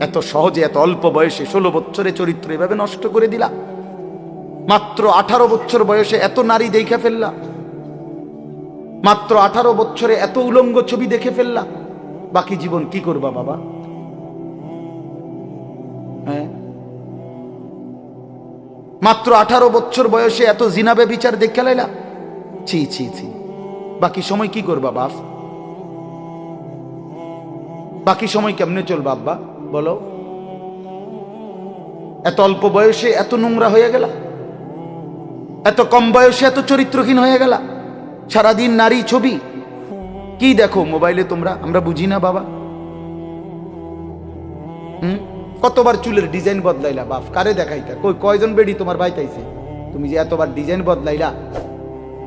এত সহজে, এত অল্প বয়সে ষোলো বছরে চরিত্র এভাবে নষ্ট করে দিলা। মাত্র আঠারো বছর বয়সে এত নারী দেখে ফেললা। মাত্র আঠারো বছরে এত উলঙ্গ ছবি দেখে ফেললা। বাকি জীবন কি করবা বাবা? হ্যাঁ? মাত্র আঠারো বছর বয়সে এত জিনাবে বিচার দেখে লাইলা। ছি ছি ছি। বাকি সময় কি করবা বাপ? বাকি সময় কেমনে চলবা, আব্বা? বলো। এত অল্প বয়সে এত নোংরা হয়ে গেলা? এত কম বয়সে এত চরিত্রহীন হয়ে গেলা? সারাদিন নারী ছবি? কি দেখো মোবাইলে তোমরা? আমরা বুঝি না, বাবা। হুম? কতবার চুলের ডিজাইন বদলাইলা, বাপ? কারে দেখাইতা? কই, কয়জন বেডি তোমার বাইতাইছে? তুমি যে এতবার ডিজাইন বদলাইলা,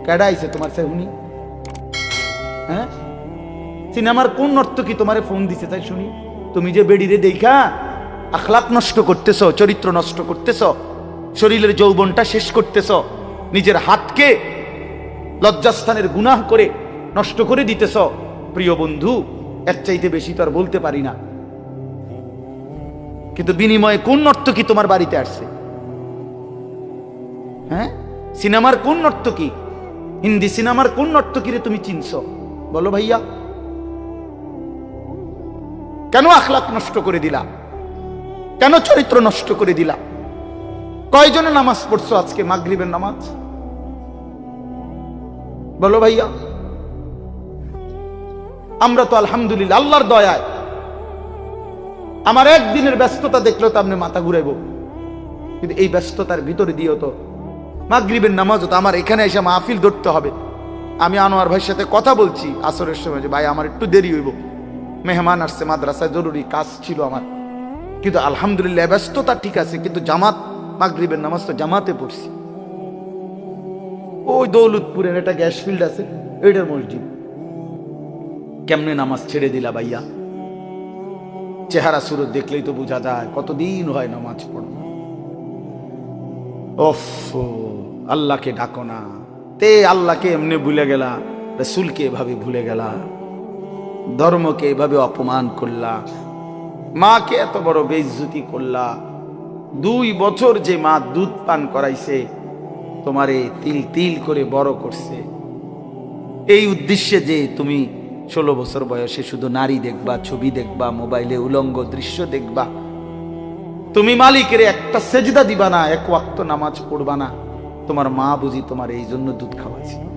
কেডা আইছে তোমার সে উনি হ্যাঁ? সিনেমার কোন নর্তকী তোমারে ফোন দিছে তাই শুনি? তুমি যে বেডিরে দেখা আখলাক নষ্ট করতেছ, চরিত্র নষ্ট করতেছ, শরীরের যৌবনটা শেষ করতেছ, নিজের হাতকে লজ্জাস্থানের গুনাহ করে নষ্ট করে দিতেছ, প্রিয় বন্ধু, এর চাইতে বেশি তো আর বলতে পারি না। কিন্তু বিনিময়ে কোন নর্তকী তোমার বাড়িতে আসছে? হ্যাঁ? সিনেমার কোন নর্তকী হিন্দি সিনেমার কোন নর্তকীরে তুমি চিনছ? বলো ভাইয়া। কেন আখলাক নষ্ট করে দিলা? কেন চরিত্র নষ্ট করে দিলা? কয়জনে নামাজ পড়ছো আজকে? মাগরিবের নামাজ? বলো ভাইয়া। আমরা তো আলহামদুলিল্লাহ, আল্লাহর দয়ায়। আমার একদিনের ব্যস্ততা দেখলেও তো আপনি মাথা ঘুরাইব। কিন্তু এই ব্যস্ততার ভিতরে দিয়েও তো মাগরিবের নামাজও তো আমার এখানে এসে মাহফিল ধরতে হবে। আমি আনোয়ার ভাইয়ের সাথে কথা বলছি আসরের সময় যে, ভাই, আমার একটু দেরি হইব। মেহমান আসছে, মাদ্রাসায় জরুরি কাজ ছিল আমার। কিন্তু আলহামদুলিল্লাহ ব্যস্ততা ঠিক আছে, কিন্তু জামাত, মাগরিবের নামাজ তো জামাতে পড়ছি। ওই দৌলতপুরের একটা গ্যাস ফিল্ড আছে এইটার মসজিদ। কেমনে নামাজ ছেড়ে দিলা ভাইয়া? চেহারা সুরত দেখলেই তো বোঝা যায়, কতদিন হয় নামাজ পড়ো। ওফ, আল্লাহকে ডাকো না। তে আল্লাহকে এমনি ভুলে গেলা, রসুলকে এভাবে ভুলে গেলা। ধর্মকে এভাবে অপমান করলা, মাকে এত বড় বেইজ্জতি করলা, দুই বছর যে মা দুধ পান করাইছে, তোমারে তিল তিল করে বড় করছে। এই উদ্দেশ্যে যে তুমি ষোলো বছর বয়সে শুধু নারী দেখবা, ছবি দেখবা, মোবাইলে উলঙ্গ দৃশ্য দেখবা, তুমি মালিকের একটা সেজদা দিবা না, এক ওয়াক্ত নামাজ পড়বা না, তোমার মা বুঝি তোমার এই জন্য দুধ খাওয়াইছিল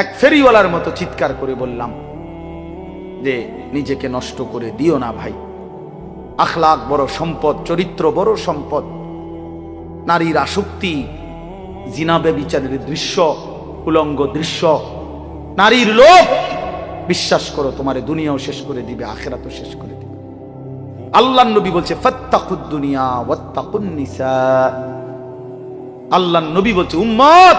এক ফেরিওয়ালার মতো চিৎকার করে বললাম, যে নিজেকে নষ্ট করে দিও না ভাই। আখলাক বড় সম্পদ, চরিত্র বড় সম্পদ। নারীর আসক্তি জিনাবে বিচারের দৃশ্য, উলঙ্গ দৃশ্য। নারীর লোভ, বিশ্বাস করো, তোমার দুনিয়াও শেষ করে দিবে, আখেরাতও শেষ করে দিবে। আল্লাহ নবী বলছে, ফাত্তাকুদ দুনিয়া, ওয়াত্তাকুন নিসা। আল্লাহ নবী বলছে, উম্মত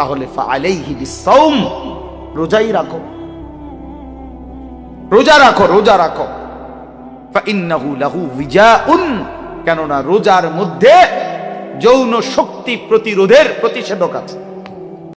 তাহলে রোজাই রাখো। রোজা রাখো রোজা রাখো। কেননা রোজার মধ্যে যৌন শক্তি প্রতিরোধের প্রতিষেধক আছে।